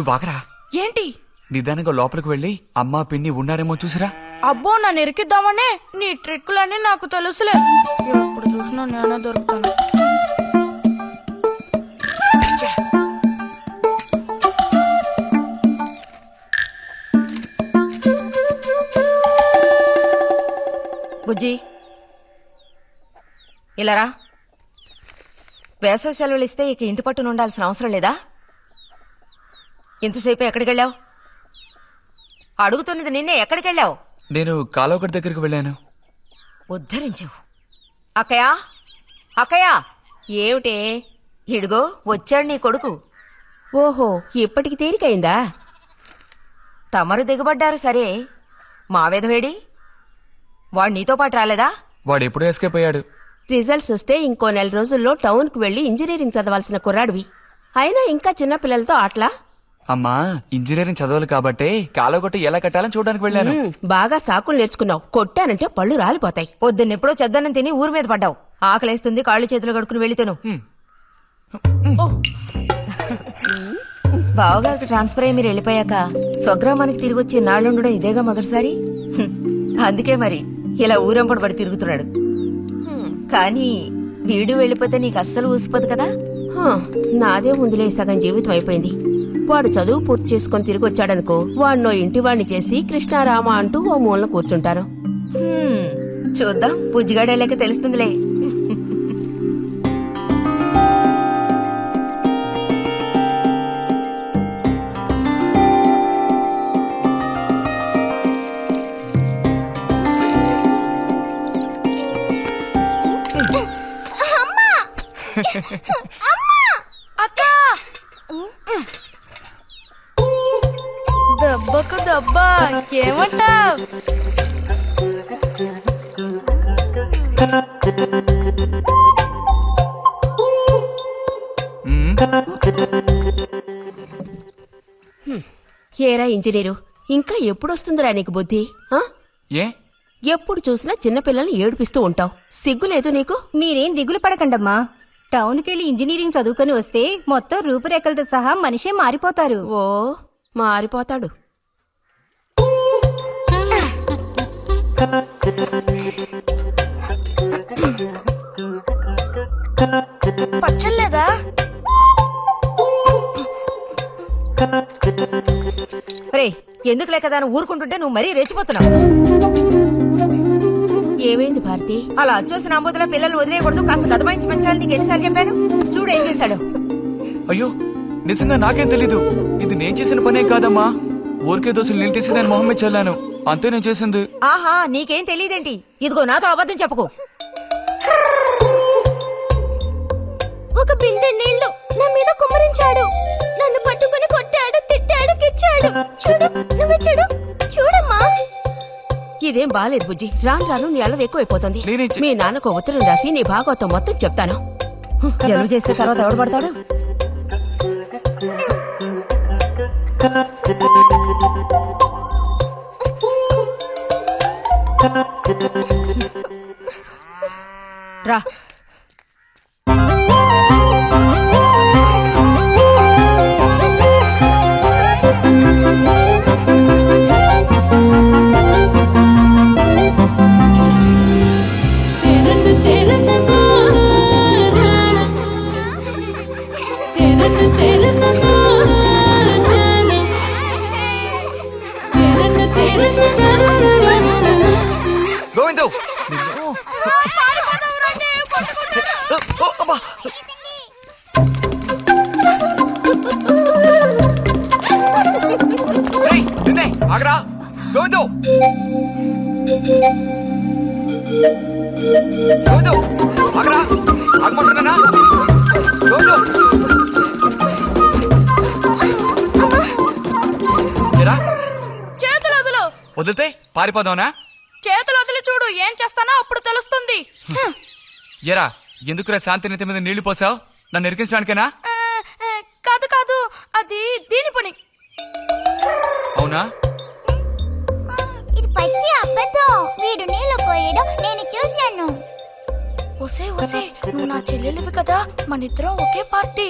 నువ్వు ఆగరా ఏంటి? నిదానంగా లోపలికి వెళ్ళి అమ్మా పిన్ని ఉన్నారేమో చూసిరా? అబ్బో నన్ను ఇరికిద్దామనే నీ ట్రిక్కులన్నీ నాకు తెలుసులే. ఎప్పుడు చూసినా నేనే దొరుకుతాను. బుజ్జి ఇలారా వేసవి సెలవులు ఇస్తే ఇక ఇంటి పట్టున ఉండాల్సిన అవసరం లేదా? ఇంతసేపు ఎక్కడికెళ్ళావు? అడుగుతున్నది నిన్నే ఎక్కడికెళ్ళావు? నేను కాలోగడ్ దగ్గరికి వెళ్ళాను. ఉద్ధరించావు అక్కయా అక్కయా ఏమిటే? ఇడుగో వచ్చాడు నీ కొడుకు. ఓహో ఇప్పటికి తేలికైందా? తమరు దిగబడ్డారు సరే. మా విధవేడి? వాడు నీతో పాటు రాలేదా? వాడు ఎప్పుడో ఎస్కేప్ అయ్యాడు. రిజల్ట్స్ వస్తే ఇంకో నెల రోజుల్లో టౌన్కు వెళ్ళి ఇంజనీరింగ్ చదవాల్సిన కుర్రాడివి. అయినా ఇంకా చిన్న పిల్లలతో ఆటలా? అమ్మా ఇంజనీరింగ్ చదవాలి కాబట్టే కాలోగొట్ట ఎలా కట్టాలని చూడడానికి వెళ్ళాను. బాగా సాకులు నేర్చుకున్నావు. కొట్టానంటే పళ్ళు రాలిపోతాయి. పొద్దున్నెప్పుడో చెద్దన్నం తిని ఊరి మీద పడ్డావు. ఆకలేస్తుంది కాళ్ళు చేతులు కడుక్కుని వెళ్ళితేను బావగారికి ట్రాన్స్ఫర్ అయ్యి మీరు వెళ్ళిపోయాక స్వగ్రామానికి తిరిగి వచ్చి నాళ్ళుండడం ఇదేగా మొదటిసారి. అందుకే మరి ఇలా ఊరంపడి పడి తిరుగుతున్నాడు. కానీ వీడు వెళ్ళిపోతే నీకు అస్సలు ఊసిపోదు కదా? హా, నాదే ముందులే సగం జీవితం అయిపోయింది. వాడు చదువు పూర్తి చేసుకొని తిరిగి వచ్చాడనుకో వాడినో ఇంటి వాడిని చేసి కృష్ణారామ అంటూ ఓ మూలన కూర్చుంటారు. చూద్దాం. బుజ్జిగాడు తెలుస్తుందిలే. ఏమంటావ్. ఏరా ఇంజనీరు ఇంకా ఎప్పుడొస్తుందిరా నీకు బుద్ధి ఆ? ఏ? ఎప్పుడు చూసినా చిన్నపిల్లల్ని ఏడిపిస్తూ ఉంటావు. సిగ్గులేదు నీకు? మీరేం దిగులు పడకండమ్మా. టౌన్కెళ్ళి ఇంజనీరింగ్ చదువుకొని వస్తే మొత్తం రూపురేఖలతో సహా మనిషే మారిపోతారు. ఓ మారిపోతాడు. పచ్చలేదా రే ఎందుకు లేక దాన్ని ఊరుకుంటుంటే నువ్వు మరీ రెచ్చిపోతున్నావు? ఏమైంది భారతి? అలా అచ్చోసిన అంబోతుల పిల్లలు వదిలేయకూడదు కాస్త గదమాయించి పెంచాలని నీకు ఎన్నిసార్లు చెప్పాను? చూడు ఏం చేశాడు. అయ్యో నిజంగా నాకేం తెలీదు. ఇది నేను చేసిన పనే కాదమ్మా. ఊరికే దోశలు నేను తీసి దాని మొహం మీద చల్లాను. అంతే నేను చేసింది. ఆహా నీకేం తెలియదేంటి ఇదిగో నాతో అబద్ధం చెప్పకు. ఒక బిందె నీళ్ళు నా మీద కుమ్మరించాడు. నన్ను పట్టుకుని కొట్టాడు తిట్టాడు కిచ్చాడు. చూడు నువ్వు చూడు. చూడమ్మా. ఇదేం బాలేదు బుజ్జి. రాను రాను నీ అల్లరి ఎక్కువైపోతుంది. నేనేం మీ నాన్నకు ఉత్తరం రాసి నీ భాగవతం మొత్తం చెప్తాను. జలుబు చేస్తే తర్వాత ఎవడు పడతాడు? రా. గోవిందు గోవిందు ఆగరా ఆగమంటున్నానా ఏరా? చేతులు వదులు. వదిలితే పారిపోదావునా? చేతులు వదిలి చూడు ఏం చేస్తానో అప్పుడు తెలుస్తుంది. ఎరా ఎందుకురా శాంతి నెత్తి మీద నీళ్ళు పోసావు? నన్ను ఎరికించడానికేనా? కాదు కాదు అది దీని పని. అవునా? పచ్చి అబద్ధం వీడు నీళ్ళు పోయడం నేను చూశాను. ఒసే ఒసే నువ్వు నా చెల్లెలివి కదా మన ఇద్దరం ఒకే పార్టీ.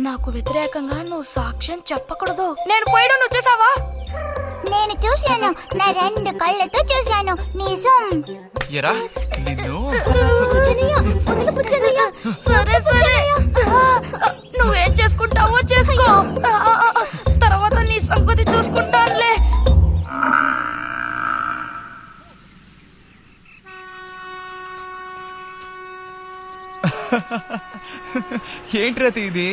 నాకు వ్యతిరేకంగా నువ్వు సాక్ష్యం చెప్పకూడదు. నేను పోయడం నువ్వు చేసావా? నేను చూశాను నా రెండు కళ్ళతో చూశాను నిజం ఎరా నిన్ను ఏంటి రతి ఇది?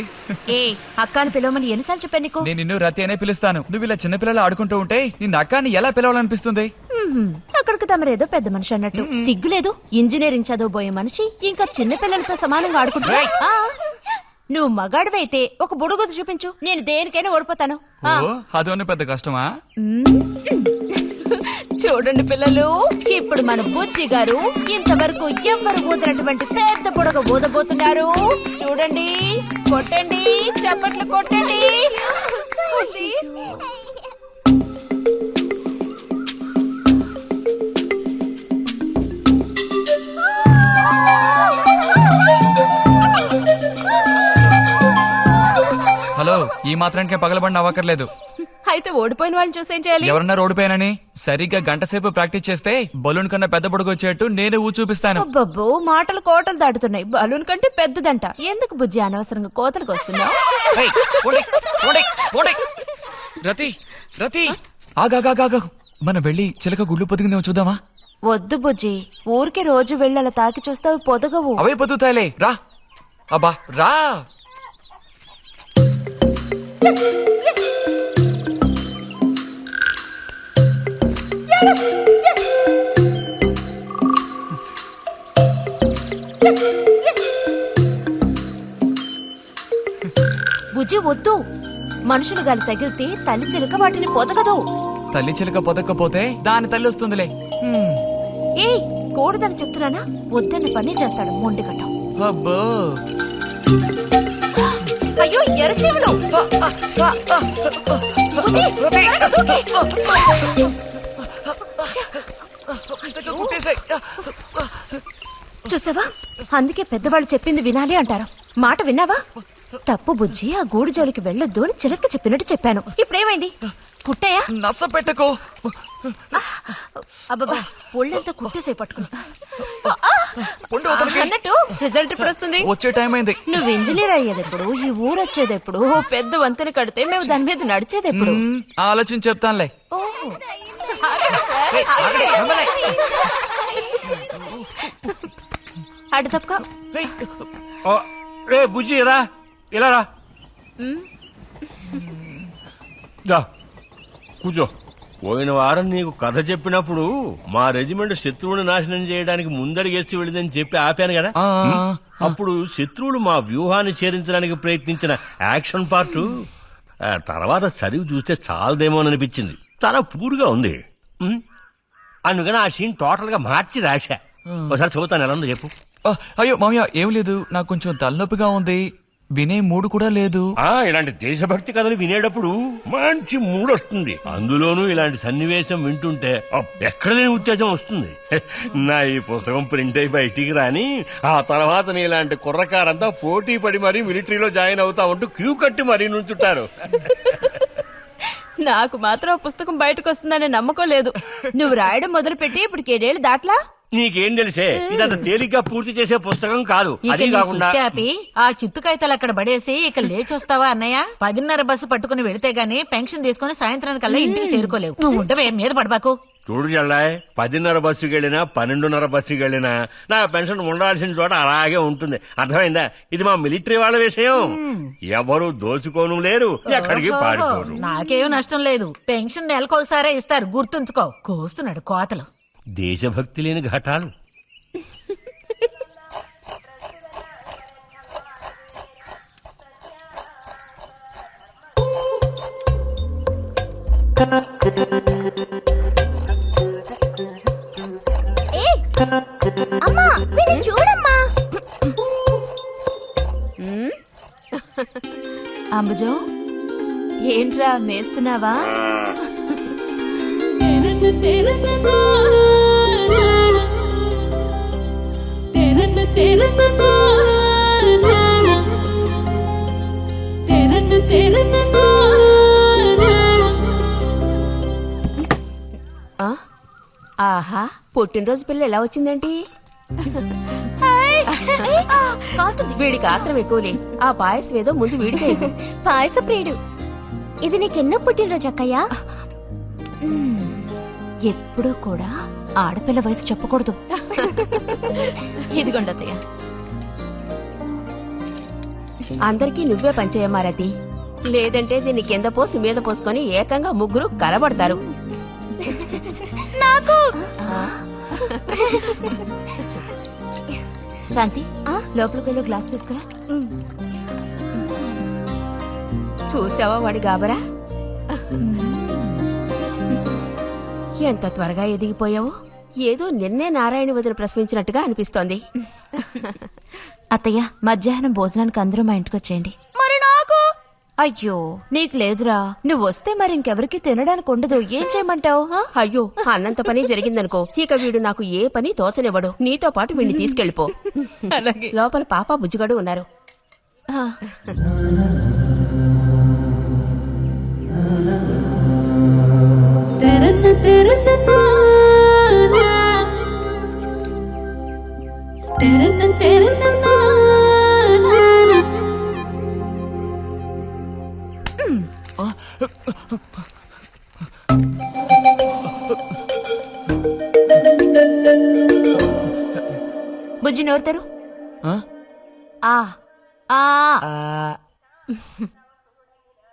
ఏ అక్కాని పిలవమని ఎన్నిసార్లు చెప్పాను నీకు? నేను నిన్ను రతి అనే పిలుస్తాను. నువ్వు ఇలా చిన్నపిల్లలు ఆడుకుంటూ ఉంటే నిన్న అక్కాన్ని ఎలా పిలవాలనిపిస్తుంది? మ్మ్. అక్కడికి తమరేదో పెద్ద మనిషి అన్నట్టు. సిగ్గులేదు ఇంజనీరింగ్ చదవబోయే మనిషి ఇంకా చిన్న పిల్లలతో సమానంగా ఆడుకుంటున్నా ఆ. నువ్వు మగాడివైతే ఒక బుడుగుదు చూపించు. నేను దేనికైనా ఓడిపోతాను. ఓ అదోనే పెద్ద కష్టమా? చూడండి పిల్లలు ఇప్పుడు మన బుజ్జి గారు ఇంతవరకు ఎవ్వరు ఊదినటువంటి పెద్ద పొడగ ఊదబోతున్నారు? చూడండి కొట్టండి చప్పట్లు కొట్టండి. హలో ఈ మాత్రానికే పగలబడిన అవ్వకర్లేదు అయితే ఓడిపోయిన వాళ్ళని చూసేం చేయాలి? ఎవరన్నా రోడ్డుపైనని సరిగ్గా గంట సేపు ప్రాక్టీస్ చేస్తే బలూన్ కన్నా పెద్ద పొడుగు వచ్చేట్టు నేనే ఊ చూపిస్తాను. అబ్బబ్బో మాటలు కోటలు దాటుతున్నాయి. బలూన్ కంటే పెద్దదంట. ఎందుకు బుజ్జి అనవసరంగా కోతలకు వస్తున్నావు. రతి రతి. ఆగాగాగా మనం వెళ్ళి చిలక గుళ్ళు పొదిగిందేమో చూద్దామా? వద్దు బుజ్జి. ఊరికి రోజు వెళ్ళి అలా తాకి చూస్తావు పొదగవు. అవే పొద్దుతాయిలే రా. అబ్బా రా. బుజ్జి వద్దు. మనుషులు గాలి తగిలితే తల్లి చిలక వాటిని పొదగదు. తల్లి చిలక పొదక్కపోతే దాని తల్లి వస్తుందిలే. ఏయ్ కూడదని చెప్తున్నానా? వద్దన్న పని చేస్తాడు మొండి కట్టం. అబ్బో. అయ్యో ఎర్రచీవులు చూసావా? అందుకే పెద్దవాళ్ళు చెప్పింది వినాలి అంటారు. మాట విన్నావా? తప్పు బుజ్జి ఆ గూడు జోలికి వెళ్ళొద్దు అని చిలక చెప్పినట్టు చెప్పాను. ఇప్పుడేమైంది? కుట్టాయా? నస పెట్టకో. అబ్బబ్బా ఒళ్ళంతా కుట్టేసే పట్టుకున్నా. అన్నట్టు రిజల్ట్ ఇప్పుడు వస్తుంది? వచ్చే టైం అయింది. నువ్వు ఇంజనీర్ అయ్యేది ఎప్పుడు? ఈ ఊరు వచ్చేది ఎప్పుడు? ఓ పెద్ద వంతెన కడితే మేము దాని మీద నడిచేది ఎప్పుడు? ఆలోచించి చెప్తానులే. అటు తప్పుకో. రే బుజ్జి రా. ఇలా రా. దా కూర్చో. పోయిన వారం నీకు కథ చెప్పినప్పుడు మా రెజిమెంట్ శత్రువుని నాశనం చేయడానికి ముందడిగేస్తూ వెళ్ళిందని చెప్పి ఆపాను కదా. ఆ, అప్పుడు శత్రువులు మా వ్యూహాన్ని చేరించడానికి ప్రయత్నించిన యాక్షన్ పార్ట్ తర్వాత చదివి చూస్తే చాలదేమోననిపించింది. చాలా పూర్గా ఉంది. అందుకని ఆ సీన్ టోటల్గా మార్చి రాశా. ఒకసారి చదువుతాను ఎలా ఉందో చెప్పు. అయ్యో మామయ్య ఏం లేదు. నాకు కొంచెం తలనొప్పిగా ఉంది. వినే మూడు కూడా లేదు. ఆ ఇలాంటి దేశభక్తి కథలు వినేటప్పుడు మంచి మూడ్ వస్తుంది. అందులోనూ ఇలాంటి సన్నివేశం వింటుంటే ఎక్కడ లేని ఉత్తేజం వస్తుంది. నా ఈ పుస్తకం ప్రింట్ అయి బయటికి రాని ఆ తర్వాత నీ ఇలాంటి కుర్రకారంతా పోటీ పడి మరీ మిలిటరీలో జాయిన్ అవుతా ఉంటూ క్యూ కట్టి మరీ నుంచుంటారు. నాకు మాత్రం ఆ పుస్తకం బయటకు వస్తుందనే నమ్మకం లేదు. నువ్వు రాయడం మొదలుపెట్టి ఇప్పుడు ఏడేళ్ళు దాట్లా? నీకేం తెలిసే? ఇదంత తేలిగ్గా పూర్తి చేసే పుస్తకం కాదు. అది కాకుండా ఆ చిత్తు కాగితాలు అక్కడ పడేసి ఇక లేచొస్తావా అన్నయ్య? పదిన్నర బస్సు పట్టుకుని వెళితే గానీ పెన్షన్ తీసుకుని సాయంత్రానికల్లా ఇంటికి చేరుకోలేవు. నువ్వు ఉండవే మీద పడబాకు? చూడు జల్లాయ్ పదిన్నర బస్సుకి వెళ్ళినా పన్నెండున్నర బస్సుకి వెళ్ళినా నా పెన్షన్ ఉండాల్సిన చోట అలాగే ఉంటుంది. అర్థమైందా? ఇది మా మిలిటరీ వాళ్ళ విషయం. ఎవరు దోచుకోను లేరు ఎక్కడికి పారిపోరు. నాకేం నష్టం లేదు. పెన్షన్ నెలకొకసారే ఇస్తారు గుర్తుంచుకో. కోస్తున్నాడు కోతలు. దేశభక్తి లేని ఘటాలు. ఏయ్, అమ్మా వీడిని చూడమ్మా అంబుజం ఏంట్రా మేస్తున్నావా ఆ? పుట్టినరోజు పిల్ల ఎలా వచ్చిందేంటి? వీడికి ఆత్రం ఎక్కువలే. ఆ పాయసం ఏదో ముందు వీడికి. పాయస ప్రియుడు. ఇది నీకెన్నో పుట్టినరోజు అక్కయ్యా? ఎప్పుడూ కూడా ఆడపిల్ల వయసు చెప్పకూడదు. ఇదిగోండి అత్తయ్య. అందరికీ నువ్వే పంచేయమారతి లేదంటే దీన్ని కింద పోసి మీద పోసుకొని ఏకంగా ముగ్గురు కలబడతారు. నాకు శాంతి లోపలికి వెళ్ళి గ్లాస్ తీసుకురా. చూసావా వాడి గాబరా? ఎంత త్వరగా ఎదిగిపోయావు? ఏదో నిన్నే నారాయణ వదిలి ప్రశ్నించినట్టుగా అనిపిస్తోంది. అత్తయ్య మధ్యాహ్నం భోజనానికి అందరూ మా ఇంటికి వచ్చేయండి. అయ్యో నీకు లేదురా. నువ్వు వస్తే మరి ఇంకెవరికి తినడానికి ఉండదు. ఏం చేయమంటావు అయ్యో అన్నంత పని జరిగిందనుకో. ఇక వీడు నాకు ఏ పని తోచనివ్వడు. నీతో పాటు వీడిని తీసుకెళ్ళిపో. అలాగే. లోపల పాప బుజ్జిగడు ఉన్నారు. బుజ్జి నోరుతారు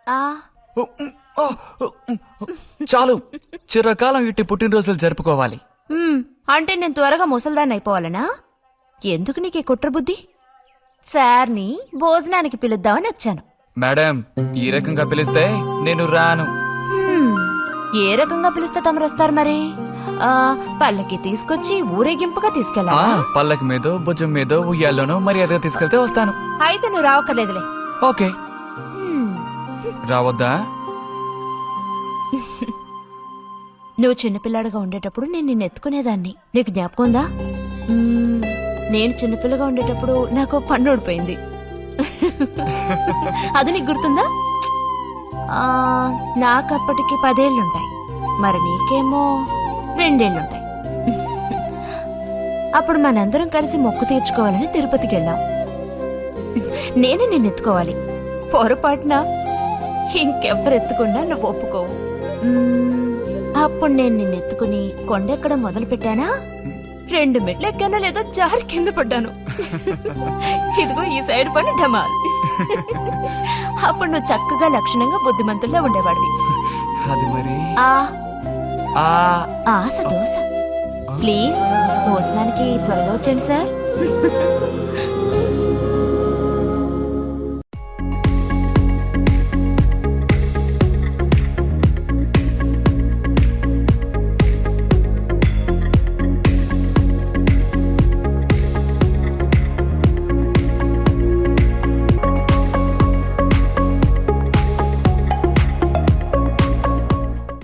ఆ? ఉమ్, చాలు. చిరకాలం ఇట్టి పుట్టినరోజులు జరుపుకోవాలి. అంటే నేను త్వరగా ముసల్దాన్ని అయిపోవాలనా? ఎందుకు నీకు ఈ కుట్ర బుద్ధి? సార్ని భోజనానికి పిలుద్దామని వచ్చాను. మేడం ఈ రకంగా పిలిస్తే నేను రాను. ఏ రకంగా పిలిస్తే తమరు వస్తారు మరి? ఆ, పల్లకి తీసుకొచ్చి ఊరేగింపుగా ఆ తీసుకెళ్ళాలా పల్లకి మీదో భుజం మీదో ఉయ్యాల్లోనో మర్యాదగా తీసుకెళ్తే వస్తాను. అయితే నువ్వు రావక్కర్లేదులే. ఓకే. రావద్దా? నువ్వు చిన్నపిల్లాడిగా ఉండేటప్పుడు నేను నిన్ను ఎత్తుకునేదాన్ని. నీకు జ్ఞాపకం ఉందా? మ్మ్, నేను చిన్నపిల్లగా ఉండేటప్పుడు నాకు ఒక పన్ను ఊడిపోయింది. అది నీకు గుర్తుందా? ఆ, నాకప్పటికి పదేళ్ళుంటాయి మరి నీకేమో రెండేళ్ళుంటాయి అప్పుడు మనందరం కలిసి మొక్కు తీర్చుకోవాలని తిరుపతికి వెళ్ళాం. నేను నిన్ను ఎత్తుకోవాలి. పొరపాటున ఇంకెవ్వరు ఎత్తుకున్నా నువ్వు ఒప్పుకోవు. అప్పుడు నేను నిన్ను ఎత్తుకుని కొండెక్కడం మొదలు పెట్టానా? రెండు మెట్లు ఎక్కానో లేదో జారి కింద పడ్డాను. ఇదిగో ఈ సైడ్ పని ఢమాల్. అప్పుడు నువ్వు చక్కగా లక్షణంగా బుద్ధిమంతుల్లో ఉండేవాడివి. అది మరి? ఆ ఆ. ఆశ దోశ ప్లీజ్ భోజనానికి త్వరగా వచ్చేయండి సార్.